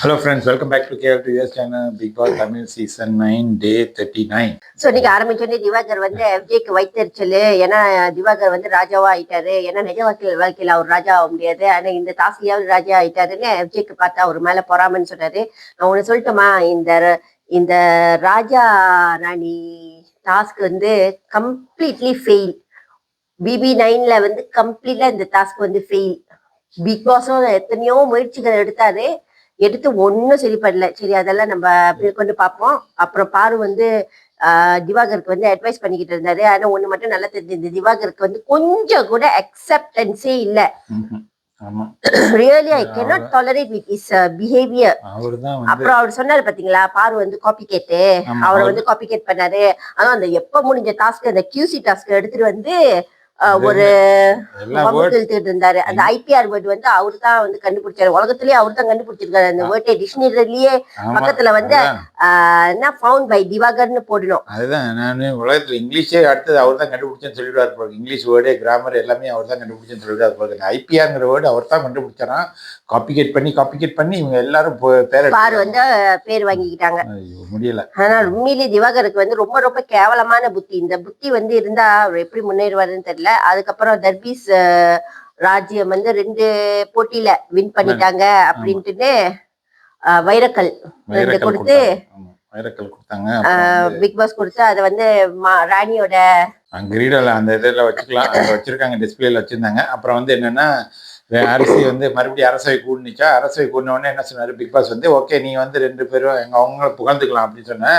Hello friends welcome back to KL two channel Bigg Boss Tamil season nine day thirty nine so இன்னைக்கு ஆரம்பிச்சோடனே திவாகர் வந்து எஃப்ஜேக்கு வைத்தறிச்சல். ஏன்னா திவாகர் வந்து ராஜாவா ஆயிட்டாரு. ஏன்னா நிஜ வாழ்க்கையில் வாழ்க்கையில் அவர் ராஜா ஆக முடியாது. ஆனால் இந்த டாஸ்க்லயாவது ராஜா ஆயிட்டாருன்னு எஃப்ஜேக்கு பார்த்தா அவர் மேலே பொறாமன்னு சொன்னாரு. நான் ஒண்ணு சொல்லட்டுமா? இந்த இந்த ராஜா ராணி டாஸ்க் வந்து கம்ப்ளீட்லி ஃபெயில் பிபி நைன்ல வந்து கம்ப்ளீட்டா இந்த டாஸ்க் வந்து ஃபெயில் பிக் பாஸும் எத்தனையோ முயற்சிகள் எடுத்தாரு. எடுத்து ஒன்றும் சரி பண்ணல. சரி அதெல்லாம் நம்ம மேற்கொண்டு பார்ப்போம். அப்புறம் பாரு வந்து திவாகருக்கு வந்து அட்வைஸ் பண்ணிக்கிட்டு இருந்தாரு. ஆனா ஒண்ணு மட்டும் நல்லா தெரிஞ்சது திவாகருக்கு வந்து கொஞ்சம் கூட அக்செப்டன்ஸே இல்ல. Really I cannot tolerate with is behaviour அப்புறம் அவர் சொன்னாரு பாத்தீங்களா பாரு வந்து காப்பி கேட்டு அவரை வந்து காப்பி கேட் பண்ணாரு. அதுவும் அந்த எப்ப முடிஞ்ச டாஸ்க் அந்த கியூசி டாஸ்க் எடுத்துட்டு வந்து ஒரு இருந்தாரு அந்த ஐபிஆர் வேர்டு வந்து அவரு தான் வந்து கண்டுபிடிச்சாரு. உலகத்திலேயே அவர் தான் கண்டுபிடிச்சிருக்காரு. அந்த வேர்டை டிக்ஷனரியிலேயே பக்கத்துல வந்து என்ன? ஃபவுண்ட் பை திவாகர்னு போடணும். அதுதான். நான் உலகத்தில் இங்கிலீஷே அடுத்தது அவர் தான் கண்டுபிடிச்சேன்னு சொல்லிடுவார் போல. இங்கிலீஷ் வேர்டு கிராமர் எல்லாமே அவர் தான் கண்டுபிடிச்சேன்னு சொல்லிடுவார் போல. ஐபிஆர்ங்கிற வேர்டு அவர் தான் கண்டுபிடிச்சாராம். காப்பிகேட் பண்ணி காப்பிகேட் பண்ணி இவங்க எல்லாரும் பேர் பாரு. வந்து பேர் வாங்கிக்கிட்டாங்க. முடியல. ஆனால் உண்மையிலேயே திவாகருக்கு வந்து ரொம்ப ரொம்ப கேவலமான புத்தி. இந்த புத்தி வந்து இருந்தா அவர் எப்படி முன்னேறுவாருன்னு தெரியல. அதுக்கப்புறம் தர்பீஸ் ராஜ்யம் வந்து ரெண்டு போட்டியில வின் பண்ணிட்டாங்க அப்படின்ட்டுன்னு வைரக்கல் ரெண்டு கொடுத்து வைரக்கல் கொடுத்தாங்க. பிக் பாஸ் கொடுத்து அதை வந்து ராணியோட கிரீடில் அந்த இதில் வச்சுக்கலாம். வச்சிருக்காங்க டிஸ்பிளேல வச்சிருந்தாங்க. அப்புறம் வந்து என்னன்னா அரசி வந்து மறுபடியும் அரசவை கூடுனுச்சா? அரசவை கூடின உடனே என்ன சொன்னாரு? பிக் பாஸ் வந்து ஓகே நீ வந்து ரெண்டு பேரும் எங்க அவங்கள புகழ்ந்துக்கலாம் அப்படின்னு சொன்ன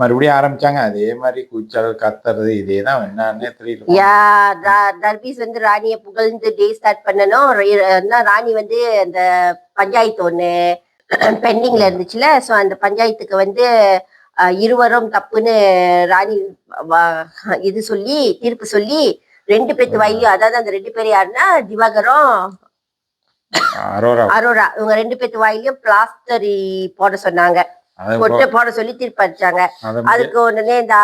மறுபடியும் ஆரம்பிச்சாங்க. அதே மாதிரி கூச்சல் கத்துறது இதே தான் என்னன்னே தெரியல. யா தர்பீஸ் வந்து ராணியை புகழ்ந்து டே ஸ்டார்ட் என்ன ராணி வந்து அந்த பஞ்சாயத்து ஒண்ணு பெண்டிங்ல இருந்துச்சுல. சோ அந்த பஞ்சாயத்துக்கு வந்து இருவரும் தப்புன்னு ராணி இது சொல்லி தீர்ப்பு சொல்லி ரெண்டு பேத்து வாயிலையும் அதாவது அந்த ரெண்டு பேர் யாருன்னா திவாகரும் அரோரா இவங்க ரெண்டு பேத்து வாயிலையும் பிளாஸ்டரி போட சொன்னாங்க. போட்டு போட சொல்லி தீர்ப்பு அடிச்சாங்க அதை அதுக்கு உடனே இந்த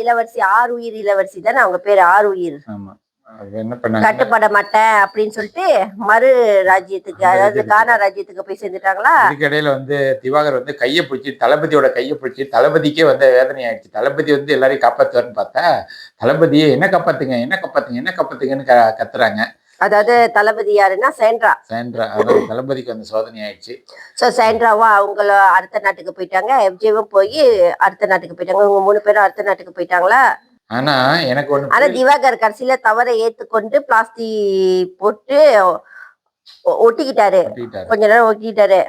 இளவரசி ஆறு உயிர் இளவரசி தானே அவங்க பேரு ஆறு உயிர். கட்டுப்பட மாட்டேன் அப்படின்னு சொல்லிட்டு மறு ராஜ்யத்துக்கு அதாவது. கானா ராஜ்யத்துக்கு போய் சேர்ந்துட்டாங்களா? இதுக்கிடையில வந்து திவாகர் வந்து கையை பிடிச்சி தளபதியோட கையை பிடிச்சி தளபதிக்கே வந்து வேதனை ஆயிடுச்சு தளபதி வந்து எல்லாரையும் காப்பாத்துவாருன்னு பார்த்தா தளபதியே என்ன காப்பாத்துங்க என்ன காப்பாத்துங்க என்ன காப்பாத்துங்கன்னு கத்துறாங்க. அதாவது தளபதி யாருன்னா சேண்ட்ரா. சேண்ட்ரா தளபதிக்கு அந்த சோதனை ஆயிடுச்சு. சோ சேண்ட்ராவும் அவங்கள அடுத்த நாட்டுக்கு போயிட்டாங்க. எஃப்ஜேவும் போய் அடுத்த நாட்டுக்கு போயிட்டாங்க. இவங்க மூணு பேரும் அடுத்த நாட்டுக்கு போயிட்டாங்களா? ஆனா எனக்கு ஒண்ணு ஆனா. திவாகர் கடைசியில தவறை ஏத்துக்கொண்டு பிளாஸ்டிக் போட்டு ஒட்டிக்கிட்டாரு. கொஞ்ச நேரம் ஒட்டிக்கிட்டாரு.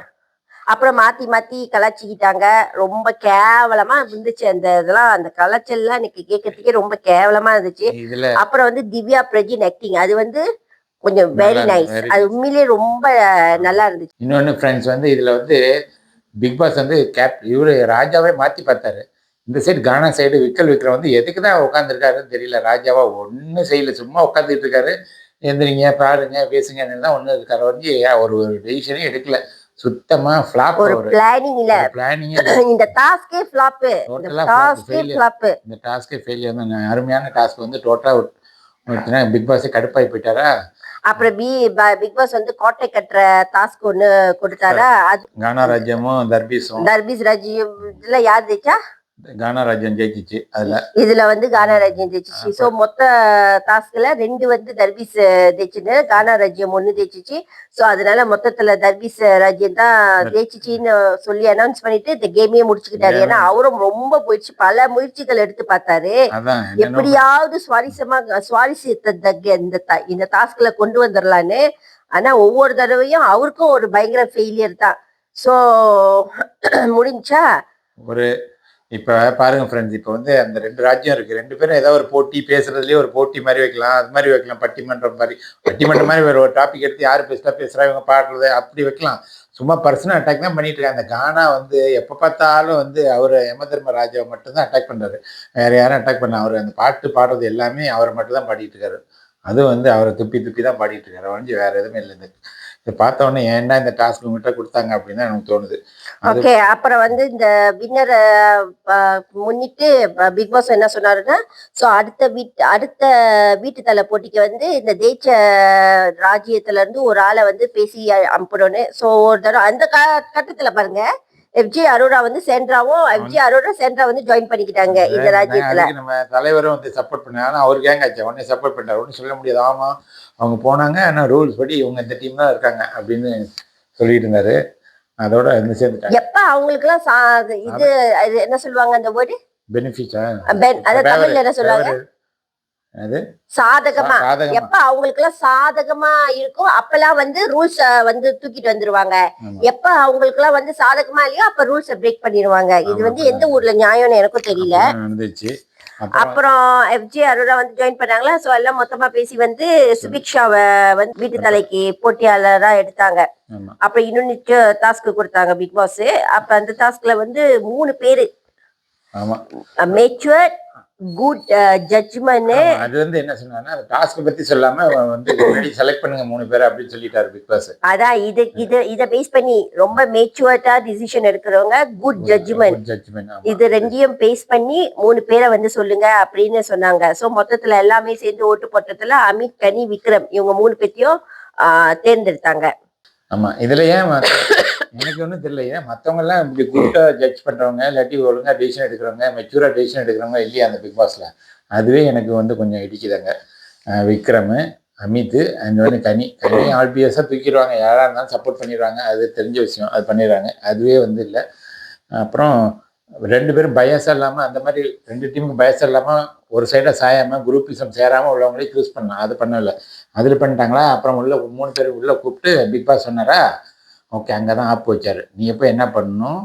அப்புறம் மாத்தி மாத்தி கலாச்சிக்கிட்டாங்க ரொம்ப கேவலமா இருந்துச்சு. அந்த இதெல்லாம் அந்த கலாச்சல்லாம் எனக்கு கேட்கறதுக்கே ரொம்ப கேவலமா இருந்துச்சு. அப்புறம் வந்து திவ்யா பிரஜின் ஆக்டிங் அது வந்து கொஞ்சம் வெரி நைஸ் அது உண்மையிலேயே ரொம்ப நல்லா இருந்துச்சு. இன்னொன்னு ஃப்ரெண்ட்ஸ் வந்து இதுல வந்து பிக் பாஸ் வந்து கேப் இவரு ராஜாவே மாத்தி பார்த்தாரு. இந்த சைடு கானா சைடு விக்கல் விக்ரம் வந்து எதுக்கு தான் உட்காந்துருக்காருன்னு தெரியல. ராஜாவா ஒன்றும் செய்யல. சும்மா உட்காந்துட்டு இருக்காரு. எந்திரிங்க பாருங்க பேசுங்கன்னு தான் ஒன்று இருக்காரு. வந்து ஒரு ஒரு டெசிஷனே எடுக்கல. சுத்தமா ஃபிளாப் ஒரு பிளானிங் இல்ல. பிளானிங்கே இந்த டாஸ்கே ஃபிளாப் டாஸ்கே failure. ஃபிளாப் இந்த டாஸ்க்கே ஃபெயிலியர் தான் அருமையான டாஸ்க் வந்து டோட்டலாக பிக் பாஸே கடுப்பாகி போயிட்டாரா? அப்புறம் பி பிக் பாஸ் வந்து கோட்டை கட்டுற டாஸ்க் ஒண்ணு கொடுத்தாரா? அது கானா ராஜ்யமும் தர்பீஸும் தர்பீஸ் ராஜ்யம் இதுல யார் ஜெயிச்சா? கானா ராஜ்யம் ஜெயிச்சிச்சு அதுல. இதுல வந்து கானா ராஜ்யம் ஜெயிச்சிச்சு சோ மொத்த டாஸ்க்ல ரெண்டு வந்து தர்பீஸ் ஜெயிச்சுன்னு கானா ராஜ்யம் ஒண்ணு ஜெயிச்சிச்சு. சோ அதனால மொத்தத்துல தர்பீஸ் ராஜ்யம் தான் ஜெயிச்சிச்சின்னு சொல்லி அனௌன்ஸ் பண்ணிட்டு இந்த கேமையே முடிச்சுக்கிட்டாரு. ஏன்னா அவரும் ரொம்ப போயிடுச்சு. பல முயற்சிகள் எடுத்து பார்த்தாரு. எப்படியாவது சுவாரஸ்யமா சுவாரஸ்யத்தை இந்த இந்த டாஸ்க்ல கொண்டு வந்துடலான்னு ஆனா ஒவ்வொரு தடவையும் அவருக்கும் ஒரு பயங்கர ஃபெயிலியர் தான். சோ முடிஞ்சா ஒரு இப்போ பாருங்க ஃப்ரெண்ட்ஸ் இப்போ வந்து அந்த ரெண்டு ராஜ்யம் இருக்குது ரெண்டு பேரும் ஏதாவது ஒரு போட்டி பேசுறதுலேயே ஒரு போட்டி மாதிரி வைக்கலாம் அது மாதிரி வைக்கலாம் பட்டிமன்றம் மாதிரி. பட்டிமன்றம் மாதிரி ஒரு டாபிக் எடுத்து யார் பேசுகிறா பேசுகிறா இவங்க பாடுறது அப்படி வைக்கலாம். சும்மா பர்சனல் அட்டாக் தான் பண்ணிட்டு இருக்காங்க. அந்த கானா வந்து எப்போ பார்த்தாலும் வந்து அவர் யமதர்ம ராஜாவை மட்டும்தான் அட்டாக் பண்ணுறாரு வேற யாரும் அட்டாக் பண்ண அவர் அந்த பாட்டு பாடுறது எல்லாமே அவரை மட்டும் தான் பாடிட்டு இருக்காரு. அதுவும் வந்து அவரை துப்பி துப்பி தான் பாடிட்டு இருக்காரு. வந்து வேற எதுவுமே இல்லை இந்த இதை பார்த்த உடனே ஏன்டா இந்த டாஸ்க் உங்ககிட்ட கொடுத்தாங்க? அப்படின்னு எனக்கு தோணுது. ஓகே அப்புறம் வந்து இந்த வின்னரை முன்னிட்டு பிக் பாஸ் என்ன சொன்னாருன்னா ஸோ அடுத்த வீட் அடுத்த வீட்டு தலை போட்டிக்கு வந்து இந்த தேய்ச்ச ராஜ்யத்துல இருந்து ஒரு ஆளை வந்து பேசி அனுப்பணும்னு. ஸோ ஒரு தடவை அந்த கட்டத்தில் கட்டத்துல பாருங்க எஃப்ஜி அரோரா வந்து சென்ட்ராவும் எஃப்ஜி அரோரா சென்ட்ரா வந்து ஜாயின் பண்ணிக்கிட்டாங்க இந்த ராஜ்யத்துல. நம்ம தலைவரும் வந்து சப்போர்ட் பண்ணாங்க அவர் கேங் ஆச்சு உடனே சப்போர்ட் பண்ணார் ஒன்றும் சொல்ல முடியாது. ஆமா அவங்க போனாங்க ஆனால் ரூல்ஸ் படி இவங்க இந்த டீம் தான் இருக்காங்க அப்படின்னு சொல்லிட்டு இருந்தாரு. அதோட வந்து சேர்ந்துட்டாங்க. எப்ப அவங்களுக்கு எல்லாம் இது என்ன சொல்லுவாங்க அந்த வேர்டு பெனிஃபிட்டா அத தமிழ்ல என்ன சொல்லுவாங்க? சாதகமா. எப்ப அவங்களுக்கு எல்லாம் சாதகமா இருக்கும் அப்பெல்லாம் வந்து ரூல்ஸ் வந்து தூக்கிட்டு வந்துருவாங்க. எப்ப அவங்களுக்கு எல்லாம் வந்து சாதகமா இல்லையோ அப்ப ரூல்ஸ பிரேக் பண்ணிடுவாங்க இது வந்து எந்த ஊர்ல நியாயம்னு எனக்கும் தெரியல. அப்புறம் எஃப்ஜி அரோரா வந்து ஜாயின் பண்ணாங்களா? சோ எல்லாம் மொத்தமா பேசி வந்து சுபிக்ஷாவை வந்து வீட்டு தலைக்கு போட்டியாளரா எடுத்தாங்க. அப்புறம் இன்னொன்னு டாஸ்க் கொடுத்தாங்க பிக் பாஸ் அப்ப அந்த டாஸ்க்ல வந்து மூணு பேரு. ஆமா. மெச்சுவர் குட் ஜட்ஜ்மெண்ட் ஆமா, அது வந்து என்ன சொன்னாங்கன்னா டாஸ்க் பத்தி சொல்லாம வந்து செலக்ட் பண்ணுங்க மூணு பேர் அப்படின்னு சொல்லிட்டாரு பிக் பாஸ் அதான் இது இது இத பேஸ் பண்ணி ரொம்ப மேச்சுவர்டா டிசிஷன் எடுக்கிறவங்க குட் ஜட்ஜ்மெண்ட் இது ரெண்டையும் பேஸ் பண்ணி மூணு பேரை வந்து சொல்லுங்க அப்படின்னு சொன்னாங்க. சோ மொத்தத்துல எல்லாமே சேர்ந்து ஓட்டு போட்டதுல அமித் கனி விக்ரம் இவங்க மூணு பேத்தையும் தேர்ந்தெடுத்தாங்க. ஆமா இதுல ஏன் எனக்கு ஒன்றும் தெரியலையே. மற்றவங்கெல்லாம் இப்படி குட்டா ஜட்ஜ் பண்ணுறவங்க இல்லாட்டி ஒழுங்காக டிசிஷன் எடுக்கிறவங்க மெச்சூராக டிசிஷன் எடுக்கிறவங்க இல்லையா அந்த பிக் பாஸில் அதுவே எனக்கு வந்து கொஞ்சம் இடிக்குதாங்க. விக்ரம் அமித் அண்ட் வந்து கனி. கனி ஆல்பிஎஸ்ஸாக தூக்கிடுவாங்க. யாராக இருந்தாலும் சப்போர்ட் பண்ணிடுவாங்க. அது தெரிஞ்ச விஷயம். அது பண்ணிடுறாங்க. அதுவே வந்து இல்லை. அப்புறம் ரெண்டு பேரும் பயசம் இல்லாமல் அந்த மாதிரி ரெண்டு டீமுக்கு பயசம் இல்லாமல் ஒரு சைடாக சாயாமல் குரூப்பிசம் சேராமல் உள்ளவங்களே சூஸ் பண்ணலாம். அது பண்ணல. அதில் பண்ணிட்டாங்களா? அப்புறம் உள்ள மூணு பேர் உள்ள கூப்பிட்டு பிக் பாஸ் சொன்னாரா? ஓகே அங்கே தான் ஆப் வச்சாரு. நீ எப்போ என்ன பண்ணணும்?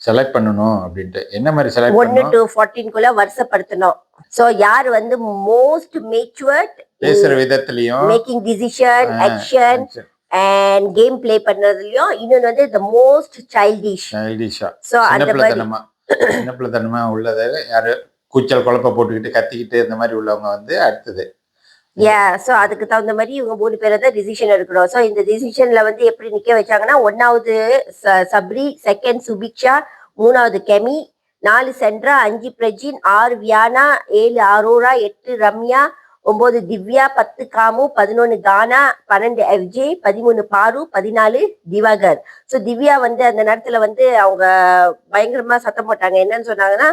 செலக்ட் பண்ணணும் அப்படின்ட்டு. என்ன மாதிரி செலக்ட் ஒன்னு டு ஃபோர்டீன்குள்ள வருஷப்படுத்தணும் சோ யார் வந்து மோஸ்ட் மேச்சுவர்ட் பேசுற விதத்துலயும் making decision action and game play பண்றதுலயும் இன்னொன்னு வந்து த மோஸ்ட் சைல்டிஷ் சைல்டிஷா சின்ன அந்த பிள்ளைத்தனமா சின்ன பிள்ளைத்தனமா உள்ளதை. யாரு? கூச்சல் குழப்ப போட்டுக்கிட்டு கத்திக்கிட்டு இந்த மாதிரி உள்ளவங்க வந்து அடுத்தது. யா சோ அதுக்கு தகுந்த மாதிரி இவங்க மூணு பேரை தான் டிசிஷன் எடுக்கணும். சோ இந்த டிசிஷன்ல வந்து எப்படி நிக்க வச்சாங்கன்னா ஒன்னாவது ச- சப்ரி செகண்ட் சுபிக்ஷா மூணாவது கெமி நாலு சென்ட்ரா அஞ்சு பிரஜின் ஆறு வியானா ஏழு அரோரா எட்டு ரம்யா ஒன்பது திவ்யா பத்து காமு பதினொன்னு கானா பன்னெண்டு எஃப்ஜே பதிமூணு பாரு பதினாலு திவாகர். சோ திவ்யா வந்து அந்த நேரத்துல வந்து அவங்க பயங்கரமா சத்தம் போட்டாங்க. என்னன்னு சொன்னாங்கன்னா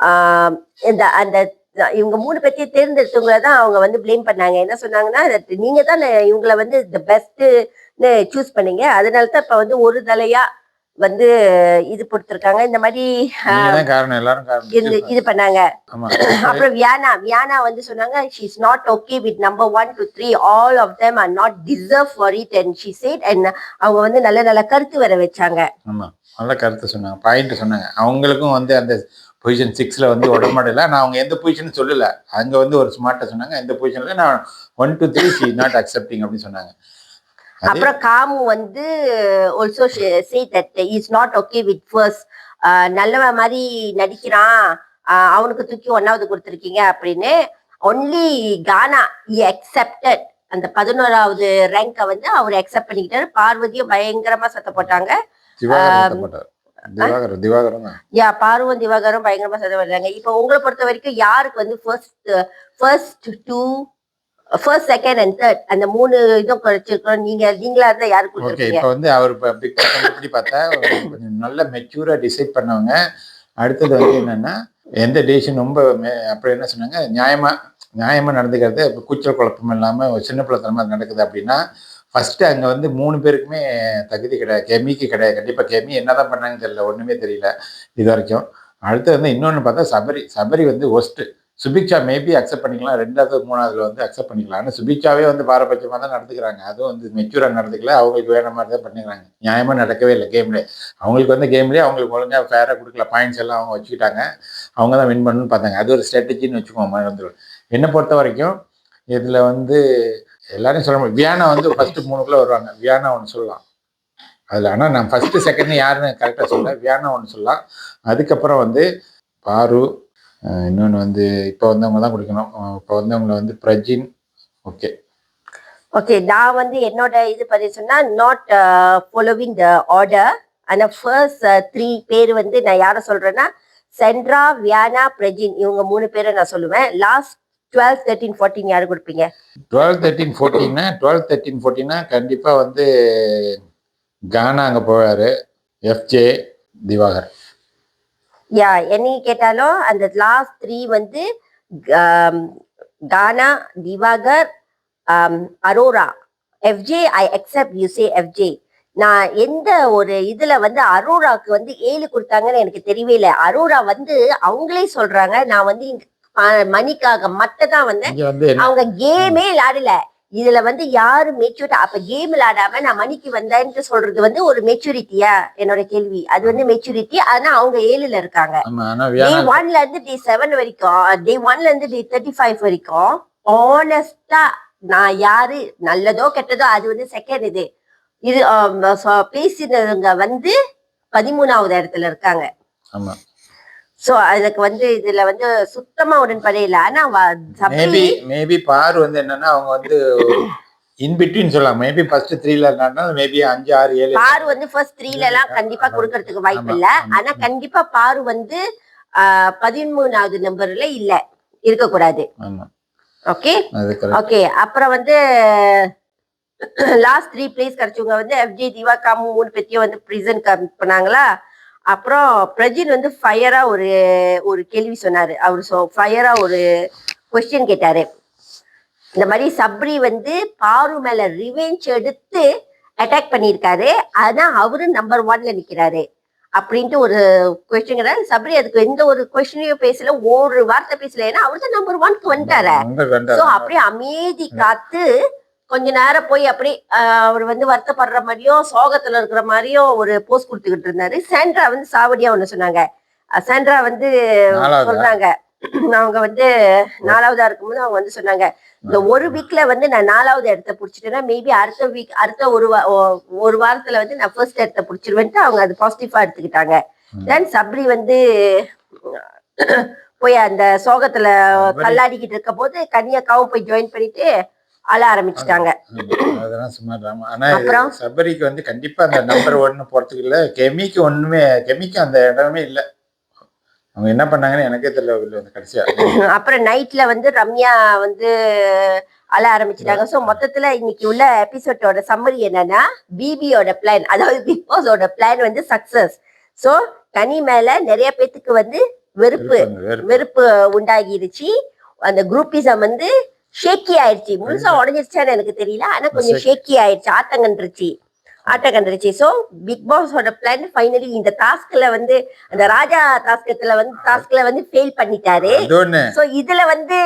ஆஹ் இந்த அந்த இவங்க மூணு பேர்த்தையும் தேர்ந்தெடுத்தவங்கள தான் அவங்க வந்து ப்ளேம் பண்ணாங்க. என்ன சொன்னாங்கன்னா நீங்க தான் இவங்கள வந்து த பெஸ்ட்னு சூஸ் பண்ணீங்க. அதனால தான் இப்ப வந்து ஒரு தலையா வந்து இது கொடுத்துருக்காங்க இந்த மாதிரி இது இது பண்ணாங்க. அப்புறம் வியானா வியானா வந்து சொன்னாங்க she is not okay with number one two three all of them are not deserve for it and she said and அவங்க வந்து நல்ல நல்ல கருத்து வர வச்சாங்க. நல்ல கருத்து சொன்னாங்க. பாயிண்ட் சொன்னாங்க. அவங்களுக்கும் வந்து அந்த பொசிஷன் சிக்ஸ்ல வந்து உடம்படையில நான் அவங்க எந்த பொசிஷன் சொல்லல. அங்க வந்து ஒரு ஸ்மார்ட்டா சொன்னாங்க. எந்த பொசிஷன்ல நான் one two three she not accepting அப்படின்னு சொன்னாங்க. அப்புறம் காமு வந்து also say that is not okay with first நல்லவன் மாதிரி நடிக்கிறான். அவனுக்கு தூக்கி ஒன்னாவது கொடுத்துருக்கீங்க அப்படின்னு. ஒன்லி கானா அக்செப்டட் அந்த பதினோராவது ரேங்கை வந்து அவர் அக்செப்ட் பண்ணிக்கிட்டாரு. பார்வதியும் பயங்கரமா சத்த போட்டாங்க. திவாகர் சத்தம் போட்டார் திவாகர் திவாகரும்? தான் யா பார்வன் திவாகரும் பயங்கரமா சத்த போட்டாங்க இப்போ உங்களை பொறுத்த வரைக்கும் யாருக்கு வந்து first first two first second and third அந்த மூணு இதுவும் குறைச்சிருக்கோம். நீங்க நீங்களா இருந்தா யாருக்கு ஓகே இப்போ வந்து அவர் இப்போ எப்படி பார்த்தா நல்ல மெச்சூரா டிசைட் பண்ணவங்க. அடுத்தது வந்து என்னன்னா எந்த டெசிஷன் ரொம்ப அப்புறம் என்ன சொன்னாங்க? நியாயமா நியாயமா நடந்துக்கிறது கூச்சல் குழப்பம் இல்லாம ஒரு சின்ன பிள்ளைத்தனமா நடக்குது அப்படின்னா ஃபஸ்ட்டு அங்கே வந்து மூணு பேருக்குமே தகுதி கிடையாது கெமிக்கு கிடையாது. கண்டிப்பாக கெமி என்னதான் பண்ணாங்கன்னு தெரியல ஒன்றுமே தெரியல இது வரைக்கும். அடுத்து வந்து இன்னொன்று பார்த்தா சபரி சபரி வந்து ஒஸ்ட்டு சுபிக்ஷா மேபி அக்செப்ட் பண்ணிக்கலாம் ரெண்டாவது மூணாவதுல வந்து அக்செப்ட் பண்ணிக்கலாம். ஆனால் சுபிக்ஷாவே வந்து பாரபட்சமாக தான் நடந்துக்கிறாங்க. அதுவும் வந்து மெச்சூராக நடந்துக்கல அவங்களுக்கு வேற மாதிரி தான் பண்ணிக்கிறாங்க. நியாயமாக நடக்கவே இல்லை கேம்லேயே அவங்களுக்கு வந்து கேம்லேயே அவங்களுக்கு ஒழுங்காக ஃபேராக கொடுக்கல. பாயிண்ட்ஸ் எல்லாம் அவங்க வச்சுக்கிட்டாங்க. அவங்க தான் வின் பண்ணணும்னு பார்த்தாங்க. அது ஒரு ஸ்ட்ராட்டஜின்னு வச்சுக்கோங்க மறந்துடும் என்னை பொறுத்த வரைக்கும் இதில் வந்து எல்லாரையும் சொல்ல முடியும். வியானா வந்து ஃபர்ஸ்ட் மூணுக்குள்ளே வருவாங்க. வியானா ஒன்று சொல்லலாம். அதில் ஆனால் நான் ஃபஸ்ட்டு செகண்ட் யாருன்னு கரெக்டாக சொல்ல வியானா ஒன்று சொல்லலாம். அதுக்கப்புறம் வந்து பாரு இன்னொன்று வந்து இப்போ வந்தவங்க தான் குடிக்கணும். இப்போ வந்தவங்களை வந்து பிரஜின். ஓகே ஓகே நான் வந்து என்னோட இது பற்றி சொன்னா நாட் ஃபாலோவிங் த ஆர்டர் ஆனா ஃபர்ஸ்ட் த்ரீ பேர் வந்து நான் யாரை சொல்றேன்னா சென்ட்ரா வியானா பிரஜின் இவங்க மூணு பேரை நான் சொல்லுவேன். லாஸ்ட் டுவெல் தேர்ட்டீன் ஃபோர்டீன் யாரு கொடுப்பீங்க? டுவெல் தேர்ட்டின் ஃபோர்டீன்னா டுவெல் தேர்ட்டின் ஃபோர்டீன்னா கண்டிப்பாக வந்து கானா அங்கே போவார். எஃப்ஜே திவாகர். யா என்னைய கேட்டாலும் அந்த லாஸ்ட் த்ரீ வந்து Gana Diwakar Aurora. FJ I accept you say FJ நான் எந்த ஒரு இதுல வந்து அரோராக்கு வந்து ஏழு கொடுத்தாங்கன்னு எனக்கு தெரியவே இல்லை. அரோரா வந்து அவங்களே சொல்றாங்க. நான் வந்து மணிக்காக மட்டும் தான் வந்து அவங்க கேமே விளையாடல இதுல வந்து யாரு மெச்சூரிட்டி அப்ப கேம் விளையாடாம நான் மணிக்கு வந்தேன்னு சொல்றது வந்து ஒரு மெச்சூரிட்டியா என்னோட கேள்வி. அது வந்து மெச்சூரிட்டி ஆனா அவங்க ஏழுல இருக்காங்க. டே ஒன்ல இருந்து டே செவன் வரைக்கும் டே ஒன்ல இருந்து டே தேர்ட்டி ஃபைவ் வரைக்கும் ஆனஸ்டா நான் யாரு நல்லதோ கெட்டதோ அது வந்து செகண்ட் இது. இது பேசினவங்க வந்து பதிமூணாவது இடத்துல இருக்காங்க. சோ அதுக்கு வந்து இதுல வந்து சுத்தமா உடன்படே இல்லை ஆனா மேபி மேபி பார் வந்து என்னன்னா அவங்க வந்து இன் பிட்வீன் சொல்லலாம். மேபி ஃபர்ஸ்ட் த்ரீல மேபி அஞ்சு ஆறு ஏழு. பாரு வந்து ஃபர்ஸ்ட் த்ரீல எல்லாம் கண்டிப்பா கொடுக்கறதுக்கு வாய்ப்பு இல்ல. ஆனா கண்டிப்பா பாரு வந்து பதிமூணாவது நம்பர்ல இல்ல. இருக்க கூடாது ஓகே. ஓகே அப்புறம் வந்து லாஸ்ட் த்ரீ பிளேஸ் கிடைச்சவங்க வந்து எஃப்ஜே திவா காமு மூணு பேத்தையும் வந்து ப்ரிசன்ட் பண்ணாங்களா அப்புறம் பிரஜின் வந்து ஃபயரா ஒரு ஒரு கேள்வி சொன்னாரு. அவர் சொ ஃபயரா ஒரு கொஸ்டின் கேட்டாரு. இந்த மாதிரி சப்ரி வந்து பாரு மேல ரிவெஞ்ச் எடுத்து அட்டாக் பண்ணியிருக்காரு. ஆனா அவரு நம்பர் ஒன்ல நிக்கிறாரு. அப்படின்ட்டு ஒரு கொஸ்டின் சப்ரி அதுக்கு எந்த ஒரு கொஸ்டினையும் பேசல. ஒரு வார்த்தை பேசல. ஏன்னா அவர் தான் நம்பர் ஒன்க்கு வந்துட்டாரு. சோ அப்படியே அமைதி காத்து கொஞ்ச நேரம் போய் அப்படி அவர் வந்து வருத்தப்படுற மாதிரியும் சோகத்துல இருக்கிற மாதிரியும் ஒரு போஸ்ட் கொடுத்துக்கிட்டு இருந்தாரு சாண்ட்ரா வந்து சாவடியா ஒண்ணு சொன்னாங்க சாண்ட்ரா வந்து? சொல்றாங்க அவங்க வந்து நாலாவதா இருக்கும்போது அவங்க வந்து சொன்னாங்க இந்த ஒரு வீக்ல வந்து நான் நாலாவது இடத்த புடிச்சிட்டேன்னா மேபி அடுத்த வீக் அடுத்த ஒரு ஒரு வாரத்துல வந்து நான் ஃபர்ஸ்ட் இடத்த புடிச்சிருவேன்ட்டு அவங்க அது பாசிட்டிவா எடுத்துக்கிட்டாங்க. தென் சப்ரி வந்து போய் அந்த சோகத்துல. கல்லாடிக்கிட்டு இருக்க போது கன்னியாக்காவும் போய் ஜாயின் பண்ணிட்டு அழ ஆரம்பிச்சிட்டாங்க. அதெல்லாம் சும்மா இல்லாம. ஆனா? சபரிக்கு வந்து கண்டிப்பா அந்த நம்பர் ஒன்னு போறதுக்கு இல்ல கெமிக்கு ஒண்ணுமே கெமிக்கு அந்த இடமே இல்ல. அவங்க என்ன பண்ணாங்கன்னு எனக்கே தெரியல கடைசியா. அப்புறம் நைட்ல வந்து ரம்யா வந்து அழ ஆரம்பிச்சிட்டாங்க. சோ மொத்தத்துல இன்னைக்கு உள்ள எபிசோடோட சம்மரி என்னன்னா பிபியோட பிளான் அதாவது பிக் பாஸோட பிளான் வந்து சக்சஸ் சோ கனி மேல நிறைய பேத்துக்கு வந்து வெறுப்பு. வெறுப்பு உண்டாகிருச்சு. அந்த குரூப்பிசம் வந்து ஷேக்கி ஆயிடுச்சு முழுசா உடஞ்சிருச்சான்னு எனக்கு தெரியல. ஆனா கொஞ்சம் ஷேக்கி ஆயிடுச்சு ஆட்டங்கன்றுச்சு ஆட்டங்கன்றுச்சு சோ பிக் பாஸோட பிளான் ஃபைனலி இந்த டாஸ்க்ல வந்து அந்த ராஜா டாஸ்கத்துல வந்து டாஸ்க்ல வந்து ஃபெயில் பண்ணிட்டாரு. சோ இதுல வந்து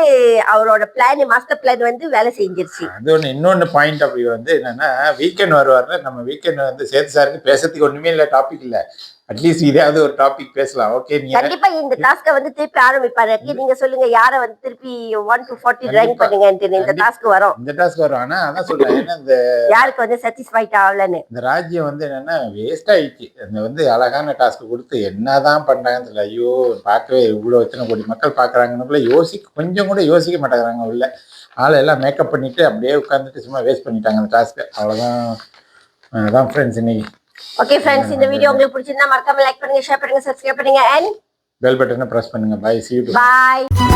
அவரோட பிளான் மாஸ்டர் பிளான் வந்து வேலை செஞ்சிருச்சு. அது ஒண்ணு. இன்னொன்னு பாயிண்ட் அப்படி வந்து என்னன்னா வீக்கெண்ட் வருவார்ல நம்ம வீக்கெண்ட் வந்து சேத்து சாருக்கு பேசுறதுக்கு ஒண்ணுமே இல்ல டாபிக் இல்ல. அட்லீஸ்ட் இதையாவது ஒரு டாபிக் பேசலாம். ஓகே நீங்க கண்டிப்பா இந்த டாஸ்க வந்து திருப்பி ஆரம்பிப்பாரு. நீங்க சொல்லுங்க யார வந்து திருப்பி ஒன் டு ஃபார்ட்டி ரேங்க் கண்டிப்பா. பண்ணுங்கன்ட்டு இந்த. டாஸ்க் வரும். இந்த டாஸ்க் வரும். ஆனா அதான் சொல்றேன் ஏன்னா இந்த யாருக்கு வந்து சாட்டிஸ்ஃபைட் ஆகலன்னு? இந்த ராஜ்யம் வந்து என்னன்னா வேஸ்ட் ஆயிடுச்சு. அந்த வந்து அழகான டாஸ்க் கொடுத்து என்னதான் பண்றாங்கன்னு தெரியல. ஐயோ பார்க்கவே இவ்வளவு எத்தனை கோடி மக்கள் பாக்குறாங்கன்னு யோசிக்க கொஞ்சம் கூட யோசிக்க மாட்டேங்கிறாங்க உள்ள. ஆளை எல்லாம் மேக்கப் பண்ணிட்டு அப்படியே உட்காந்துட்டு சும்மா வேஸ்ட் பண்ணிட்டாங்க அந்த டாஸ்க்கு அவ்வளவுதான். அதான் ஃப்ரெண்ட்ஸ் இன்னைக்கு. ஓகே ஃப்ரெண்ட்ஸ் இந்த வீடியோ உங்களுக்கு பிடிச்சிருந்தா மறக்காம லைக் பண்ணுங்க ஷேர் பண்ணுங்க சப்ஸ்கிரைப் பண்ணுங்க அண்ட் பெல் பட்டனை ப்ரெஸ் பண்ணுங்க. Bye see you bye